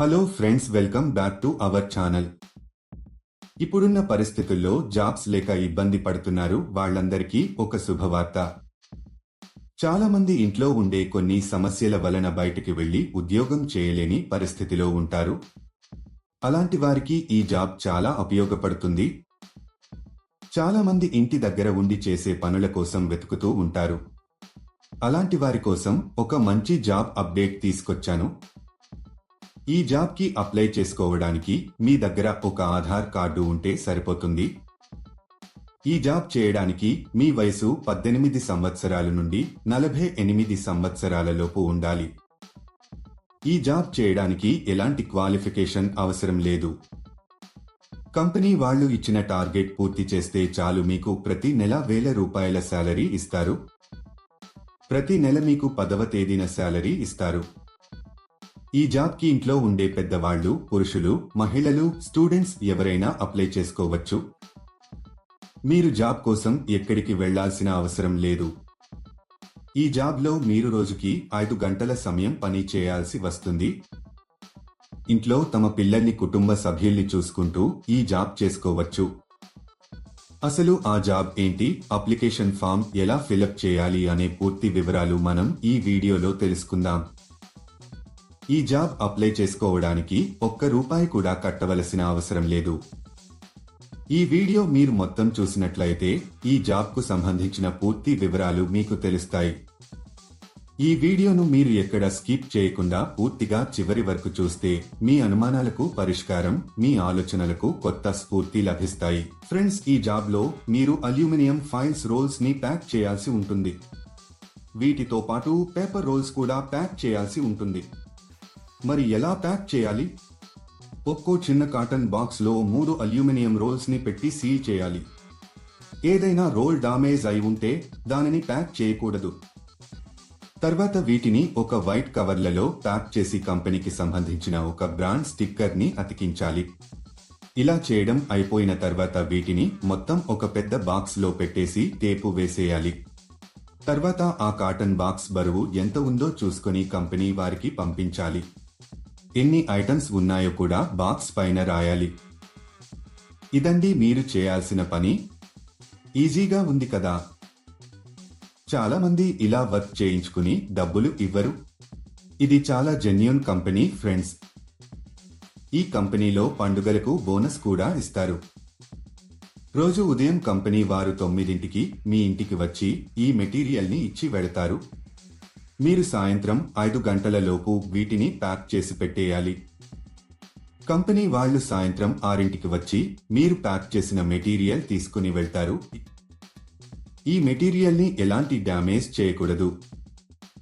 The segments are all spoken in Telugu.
Hello friends welcome back to our channel ఇప్పుడున్న పరిస్థితుల్లో జాబ్స్ లేక ఇబ్బంది పడుతున్నారు వాళ్ళందరికీ ఒక శుభవార్త. చాలా మంది ఇంట్లో ఉండే కొన్ని సమస్యల వలన బయటికి వెళ్ళి ఉద్యోగం చేయలేని పరిస్థితిలో ఉంటారు. అలాంటి వారికి ఈ జాబ్ చాలా ఉపయోగపడుతుంది. చాలా మంది ఇంటి దగ్గర ఉండి చేసే పనుల కోసం వెతుకుతూ ఉంటారు. అలాంటి వారి కోసం ఒక మంచి జాబ్ అప్డేట్ తీసుకొచ్చాను. ఈ జాబ్కి అప్లై చేసుకోవడానికి మీ దగ్గర ఒక ఆధార్ కార్డు ఉంటే సరిపోతుంది. ఈ జాబ్ చేయడానికి మీ వయసు పద్దెనిమిది సంవత్సరాల నుండి నలభై ఎనిమిది సంవత్సరాలలోపు ఉండాలి. ఈ జాబ్ చేయడానికి ఎలాంటి క్వాలిఫికేషన్ అవసరం లేదు. కంపెనీ వాళ్ళు ఇచ్చిన టార్గెట్ పూర్తి చేస్తే చాలు మీకు ప్రతి నెల వేల రూపాయల శాలరీ ఇస్తారు. ప్రతి నెల మీకు పదవ తేదీన శాలరీ ఇస్తారు. ఈ జాబ్కి ఇంట్లో ఉండే పెద్దవాళ్ళు పురుషులు మహిళలు స్టూడెంట్స్ ఎవరైనా అప్లై చేసుకోవచ్చు. మీరు జాబ్ కోసం ఎక్కడికి వెళ్ళాల్సిన అవసరం లేదు. ఈ జాబ్లో మీరు రోజుకి ఐదు గంటల సమయం పని చేయాల్సి వస్తుంది. ఇంట్లో తమ పిల్లల్ని కుటుంబ సభ్యుల్ని చూసుకుంటూ ఈ జాబ్ చేసుకోవచ్చు. అసలు ఆ జాబ్ ఏంటి? అప్లికేషన్ ఫామ్ ఎలా ఫిలప్ చేయాలి? అనే పూర్తి వివరాలు మనం ఈ వీడియోలో తెలుసుకుందాం. ఈ జాబ్ అప్లై చేసుకోవడానికి ఒక్క రూపాయి కూడా కట్టవలసిన అవసరం లేదు. ఈ వీడియో మీరు మొత్తం చూసినట్లయితే ఈ జాబ్కు సంబంధించిన పూర్తి వివరాలు మీకు తెలుస్తాయి. ఈ వీడియోను మీరు ఎక్కడ స్కిప్ చేయకుండా పూర్తిగా చివరి వరకు చూస్తే మీ అనుమానాలకు పరిష్కారం మీ ఆలోచనలకు కొత్త స్ఫూర్తి లభిస్తాయి. ఫ్రెండ్స్ ఈ జాబ్లో మీరు అల్యూమినియం ఫైల్స్ రోల్స్ని ప్యాక్ చేయాల్సి ఉంటుంది. వీటితో పాటు పేపర్ రోల్స్ కూడా ప్యాక్ చేయాల్సి ఉంటుంది. మరి ఎలా ప్యాక్ చేయాలి? ఒక్కో చిన్న కాటన్ బాక్స్లో మూడు అల్యూమినియం రోల్స్ని పెట్టి సీల్ చేయాలి. ఏదైనా రోల్ డామేజ్ అయి ఉంటే దానిని ప్యాక్ చేయకూడదు. తర్వాత వీటిని ఒక వైట్ కవర్లలో ప్యాక్ చేసి కంపెనీకి సంబంధించిన ఒక బ్రాండ్ స్టిక్కర్ని అతికించాలి. ఇలా చేయడం అయిపోయిన తర్వాత వీటిని మొత్తం ఒక పెద్ద బాక్స్లో పెట్టేసి టేపు వేసేయాలి. తర్వాత ఆ కాటన్ బాక్స్ బరువు ఎంత ఉందో చూసుకొని కంపెనీ వారికి పంపించాలి. ఎన్ని ఐటమ్స్ ఉన్నాయో కూడా బాక్స్ పైన రాయాలి. ఇదండి మీరు చేయాల్సిన పని. ఈజీగా ఉంది కదా. చాలామంది ఇలా వర్క్ చేయించుకుని డబ్బులు ఇవ్వరు. ఇది చాలా జెన్యున్ కంపెనీ ఫ్రెండ్స్. ఈ కంపెనీలో పండుగలకు బోనస్ కూడా ఇస్తారు. రోజు ఉదయం కంపెనీ వారు తొమ్మిదింటికి మీ ఇంటికి వచ్చి ఈ మెటీరియల్ని ఇచ్చి వెడతారు మీరు సాయంత్రం ఐదు గంటలలోపు వీటిని ప్యాక్ చేసి పెట్టేయాలి. కంపెనీ వాళ్ళు సాయంత్రం ఆరింటికి వచ్చి మీరు ప్యాక్ చేసిన మెటీరియల్ తీసుకుని వెళ్తారు. ఈ మెటీరియల్ని ఎలాంటి డ్యామేజ్ చేయకూడదు.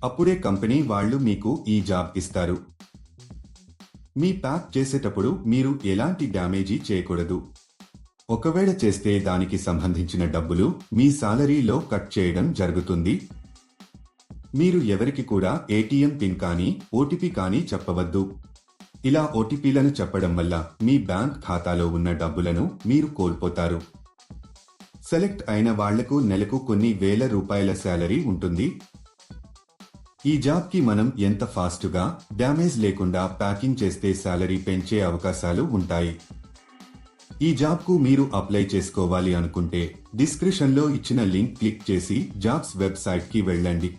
అప్పుడే కంపెనీ వాళ్ళు మీకు ఈ జాబ్ ఇస్తారు. మీ ప్యాక్ చేసేటప్పుడు మీరు ఎలాంటి డ్యామేజీ చేయకూడదు. ఒకవేళ చేస్తే దానికి సంబంధించిన డబ్బులు మీ సాలరీలో కట్ చేయడం జరుగుతుంది. మీరు ఎవరికి కూడా ఏటీఎం పిన్ కానీ ఓటీపీ కానీ చెప్పవద్దు. ఇలా ఓటీపీలను చెప్పడం వల్ల మీ బ్యాంక్ ఖాతాలో ఉన్న డబ్బులను మీరు కోల్పోతారు. సెలెక్ట్ అయిన వాళ్ళకు నెలకు కొన్ని వేల రూపాయల శాలరీ ఉంటుంది. ఈ జాబ్కి మనం ఎంత ఫాస్టుగా డ్యామేజ్ లేకుండా ప్యాకింగ్ చేస్తే శాలరీ పెంచే అవకాశాలు ఉంటాయి. ఈ జాబ్కు మీరు అప్లై చేసుకోవాలి అనుకుంటే డిస్క్రిప్షన్లో ఇచ్చిన లింక్ క్లిక్ చేసి జాబ్స్ వెబ్సైట్కి వెళ్ళండి.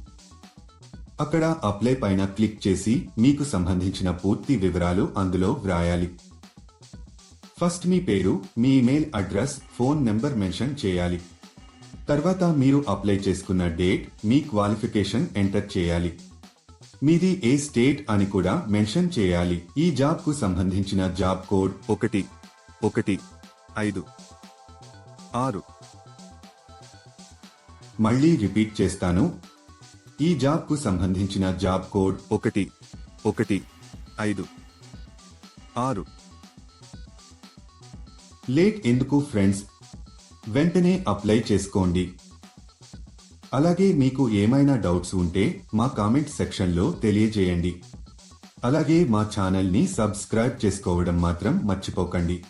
అక్కడ అప్లై పైన క్లిక్ చేసి మీకు సంబంధించిన పూర్తి వివరాలు అందులో వ్రాయాలి. ఫస్ట్ మీ పేరు మీ email address phone number mention చేయాలి. తర్వాత మీరు అప్లై చేసుకున్న డేట్ మీ క్వాలిఫికేషన్ ఎంటర్ చేయాలి. మీది ఏ స్టేట్ అని కూడా మెన్షన్ చేయాలి. ఈ జాబ్కు సంబంధించిన జాబ్ కోడ్ ఒకటి ఒకటి ఐదు ఆరు. మళ్ళీ రిపీట్ చేస్తాను. ఈ జాబ్కు సంబంధించిన జాబ్ కోడ్ ఒకటి ఒకటి ఐదు ఆరు. లేట్ ఎందుకు ఫ్రెండ్స్? వెంటనే అప్లై చేసుకోండి. అలాగే మీకు ఏమైనా డౌట్స్ ఉంటే మా కామెంట్ సెక్షన్లో తెలియజేయండి. అలాగే మా ఛానల్ని సబ్స్క్రైబ్ చేసుకోవడం మాత్రం మర్చిపోకండి.